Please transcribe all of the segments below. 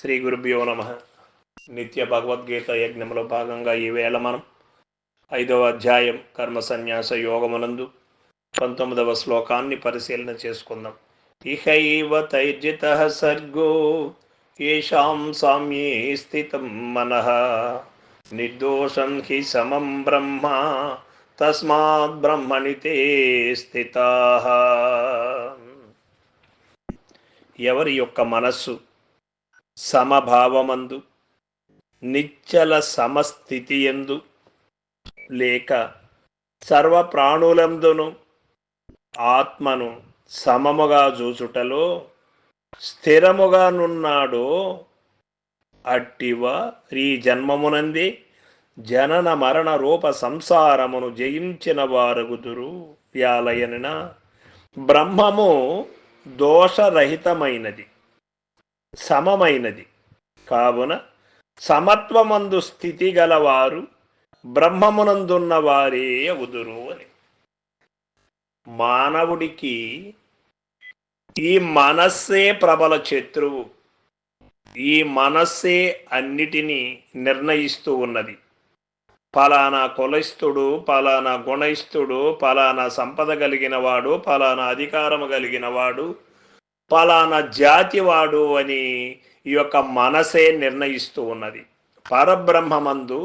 శ్రీ గురుభ్యో నమ. నిత్య భగవద్గీత యజ్ఞంలో భాగంగా ఈవేళ మనం ఐదవ అధ్యాయం కర్మ సన్యాస యోగమునందు పంతొమ్మిదవ శ్లోకాన్ని పరిశీలన చేసుకుందాం. ఇహైవ తైర్జిత సర్గో ఏషాం సామ్యే స్థితం మన. నిర్దోషం హి సమం బ్రహ్మ తస్మాత్ బ్రహ్మణితే స్థిత స్థితా. ఎవరి యొక్క మనస్సు సమభావమందు నిచ్చల సమస్థితి ఎందు లేక సర్వ ప్రాణులందును ఆత్మను సమముగా చూచుటలో స్థిరముగా నున్నాడో అట్టివ రీ జన్మమునంది జనన మరణ రూప సంసారమును జయించిన వారగుదురు వ్యాలయన బ్రహ్మము దోషరహితమైనది. సమమైనది. కావున సమత్వమందు స్థితి గలవారు బ్రహ్మమునందున్న వారే అవుదురు అని. మానవుడికి ఈ మనస్సే ప్రబల శత్రువు. ఈ మనస్సే అన్నిటినీ నిర్ణయిస్తూ ఉన్నది. ఫలానా కులస్థుడు ఫలానా గుణస్థుడు ఫలానా సంపద కలిగిన వాడు ఫలానా అధికారము కలిగిన పలానా జాతివాడు అని ఈ యొక్క మనసే నిర్ణయిస్తూ ఉన్నది. పరబ్రహ్మమందు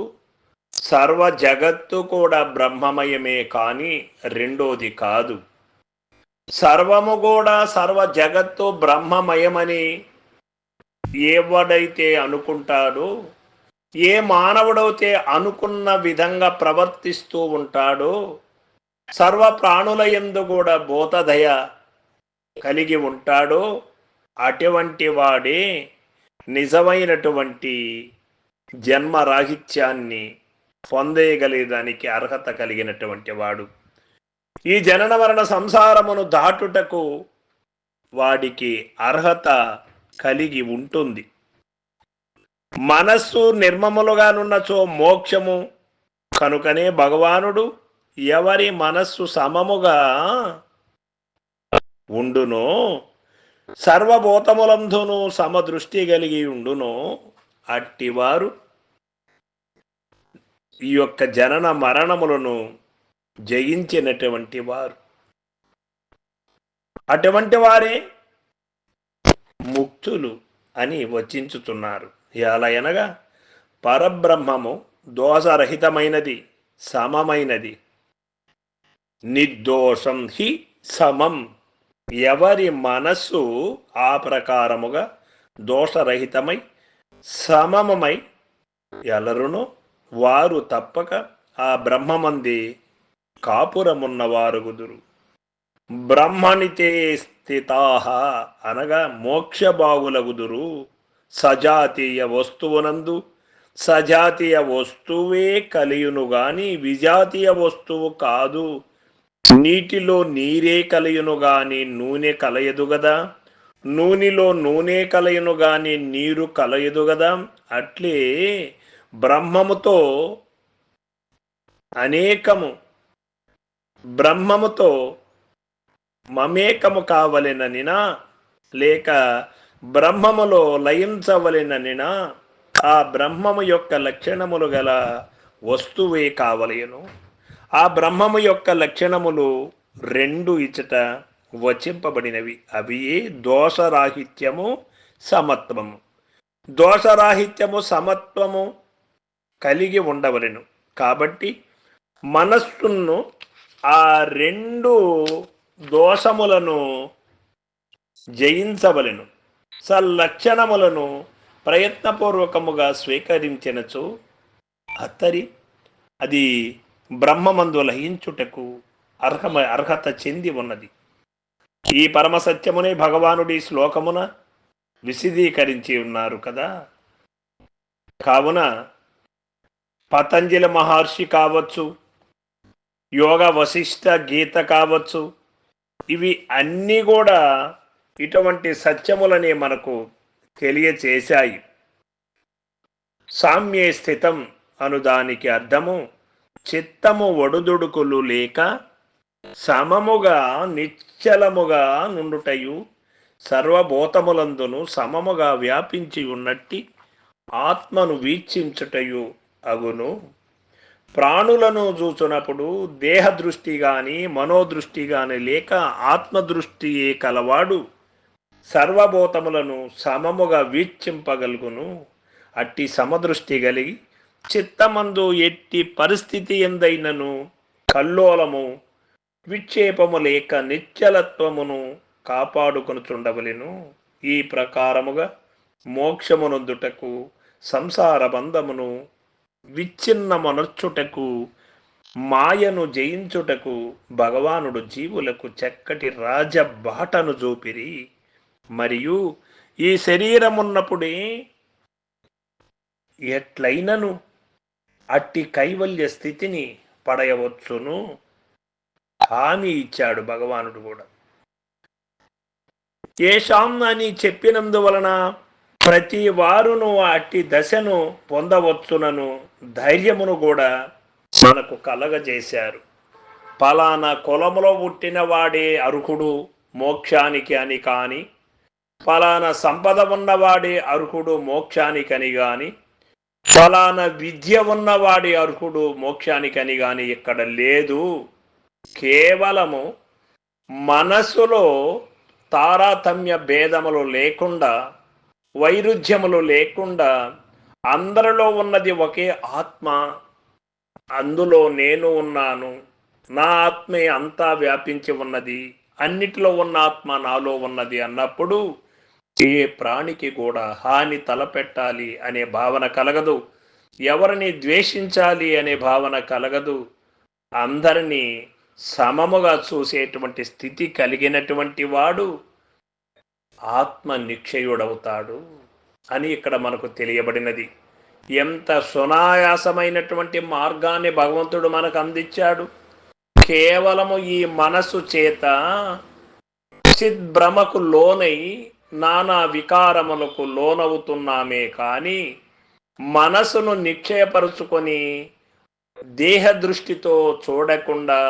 సర్వ జగత్తు కూడా బ్రహ్మమయమే కానీ రెండోది కాదు. సర్వము కూడా సర్వ జగత్తు బ్రహ్మమయమని ఎవడైతే అనుకుంటాడో ఏ మానవుడైతే అనుకున్న విధంగా ప్రవర్తిస్తూ ఉంటాడో సర్వ ప్రాణుల ఎందు కూడా భూతదయ కలిగి ఉంటాడో అటువంటి వాడే నిజమైనటువంటి జన్మరాహిత్యాన్ని పొందేయగలిగేదానికి అర్హత కలిగినటువంటి వాడు. ఈ జనన మరణ సంసారమును దాటుటకు వాడికి అర్హత కలిగి ఉంటుంది. మనస్సు నిర్మములుగానున్నచో మోక్షము కనుకనే భగవానుడు ఎవరి మనస్సు సమముగా ఉండునో సర్వభూతములందును సమదృష్టి కలిగి ఉండునో అట్టివారు. ఈ యొక్క జనన మరణములను జయించినటువంటి వారు. అటువంటి వారే ముక్తులు అని వచించుతున్నారు. ఎలా అనగా పరబ్రహ్మము దోషరహితమైనది సమమైనది. నిర్దోషం హి సమం. ఎవరి మనస్సు ఆ ప్రకారముగా దోషరహితమై సమమమై ఎలరునో వారు తప్పక ఆ బ్రహ్మమంది కాపురమున్నవారు గుదురు బ్రహ్మనితే స్థితాహ అనగా మోక్షబాగులగుదురు. సజాతీయ వస్తువునందు సజాతీయ వస్తువే కలియును గాని విజాతీయ వస్తువు కాదు. నీటిలో నీరే కలయును గాని నూనె కలయదు గదా? నూనెలో నూనె కలయును గాని నీరు కలయదు గదా? అట్లే బ్రహ్మముతో అనేకము బ్రహ్మముతో మమేకము కావలెననినా లేక బ్రహ్మములో లయించవలెననినా ఆ బ్రహ్మము యొక్క లక్షణములు గల వస్తువే కావలేను. ఆ బ్రహ్మము యొక్క లక్షణములు రెండు ఇచ్చట వచింపబడినవి. అవి దోషరాహిత్యము సమత్వము. దోషరాహిత్యము సమత్వము కలిగి ఉండవలెను. కాబట్టి మనస్సును ఆ రెండు దోషములను జయించవలెను. సల్లక్షణములను ప్రయత్నపూర్వకముగా స్వీకరించినచో అత్తరి అది బ్రహ్మమందు లయించుటకు అర్హమ అర్హత చెంది ఉన్నది. ఈ పరమసత్యమునే భగవానుడి శ్లోకమున విశదీకరించి ఉన్నారు కదా. కావున పతంజలి మహర్షి కావచ్చు యోగ వశిష్ట గీత కావచ్చు ఇవి అన్నీ కూడా ఇటువంటి సత్యములనే మనకు తెలియచేశాయి. సామ్యే స్థితం అను దానికి అర్థము చిత్తము ఒడుదుడుకులు లేక సమముగా నిశ్చలముగా నుండుటయు సర్వభూతములందును సమముగా వ్యాపించి ఉన్నట్టి ఆత్మను వీక్షించుటయు అగును. ప్రాణులను చూచునప్పుడు దేహ దృష్టి గాని మనోదృష్టి గాని లేక ఆత్మదృష్టియే కలవాడు సర్వభూతములను సమముగా వీక్షింపగలుగును. అట్టి సమదృష్టి కలిగి చిత్తమందు ఎట్టి పరిస్థితి ఎందైనను కల్లోలము విక్షేపము లేక నిశ్చలత్వమును కాపాడుకొనుచుండవలెను. ఈ ప్రకారముగా మోక్షమునందుటకు సంసార బంధమును విచ్ఛిన్నమనర్చుటకు మాయను జయించుటకు భగవానుడు జీవులకు చక్కటి రాజబాటను చూపిరి. మరియు ఈ శరీరమున్నప్పుడే ఎట్లయినను అట్టి కైవల్య స్థితిని పడయవచ్చును. హామీ ఇచ్చాడు భగవానుడు కూడా. ఏషాం అని చెప్పినందువలన ప్రతి వారును అట్టి దశను పొందవచ్చునను ధైర్యమును కూడా మనకు కలగజేశారు. పలానా కులములో పుట్టిన వాడే అర్హుడు మోక్షానికి అని కాని ఫలానా సంపద ఉన్నవాడే అర్హుడు మోక్షానికని కానీ ఫలానా విద్య ఉన్నవాడి అర్హుడు మోక్షానికని గాని ఇక్కడ లేదు. కేవలము మనసులో తారతమ్య భేదములు లేకుండా వైరుధ్యములు లేకుండా అందరిలో ఉన్నది ఒకే ఆత్మ అందులో నేను ఉన్నాను నా ఆత్మే అంతా వ్యాపించి ఉన్నది అన్నిటిలో ఉన్న ఆత్మ నాలో ఉన్నది అన్నప్పుడు ఏ ప్రాణికి కూడా హాని తలపెట్టాలి అనే భావన కలగదు. ఎవరిని ద్వేషించాలి అనే భావన కలగదు. అందరినీ సమముగా చూసేటువంటి స్థితి కలిగినటువంటి వాడు ఆత్మ నిక్షయుడవుతాడు అని ఇక్కడ మనకు తెలియబడినది. ఎంత సునాయాసమైనటువంటి మార్గాన్ని భగవంతుడు మనకు అందించాడు. కేవలము ఈ మనసు చేత చిద్భ్రమకు లోనై నానా వికారములకు లోనవుతున్నామే కానీ మనసును నిక్షయపరుచుకొని దేహ దృష్టితో చూడకుండా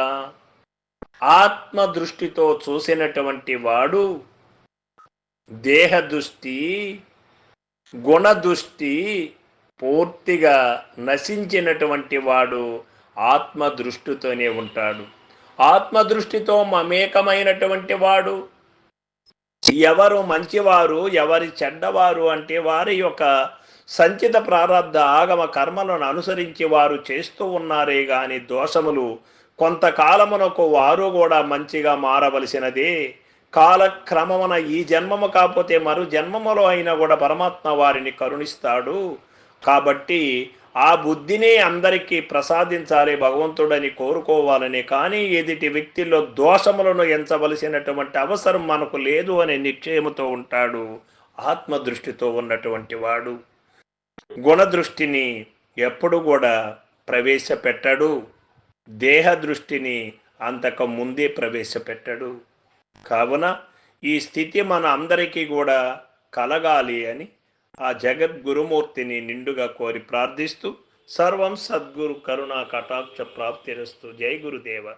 ఆత్మ దృష్టితో చూసినటువంటి వాడు దేహ దృష్టి గుణదృష్టి పూర్తిగా నశించినటువంటి వాడు ఆత్మ దృష్టితోనే ఉంటాడు. ఆత్మ దృష్టితో మమేకమైనటువంటి వాడు ఎవరు మంచివారు ఎవరి చెడ్డవారు అంటే వారి యొక్క సంచిత ప్రారంధ ఆగమ కర్మలను అనుసరించి వారు చేస్తూ ఉన్నారే గాని దోషములు కొంతకాలమునకు వారు కూడా మంచిగా మారవలసినదే. కాలక్రమమున ఈ జన్మము కాకపోతే మరు జన్మములో అయినా కూడా పరమాత్మ వారిని కరుణిస్తాడు. కాబట్టి ఆ బుద్ధిని అందరికీ ప్రసాదించాలి భగవంతుడని కోరుకోవాలని. కానీ ఎదుటి వ్యక్తిలో దోషములను ఎంచవలసినటువంటి అవసరం మనకు లేదు అనే నిశ్చయముతో ఉంటాడు ఆత్మ దృష్టితో ఉన్నటువంటి వాడు. గుణదృష్టిని ఎప్పుడు కూడా ప్రవేశపెట్టడు. దేహ దృష్టిని అంతకు ముందే ప్రవేశపెట్టడు. కావున ఈ స్థితి మన అందరికీ కూడా కలగాలి అని ఆ జగద్గురుమూర్తిని నిండుగా కోరి ప్రార్థిస్తూ సర్వం సద్గురు కరుణా కటాక్ష ప్రాప్తిరస్తు. జై గురుదేవ.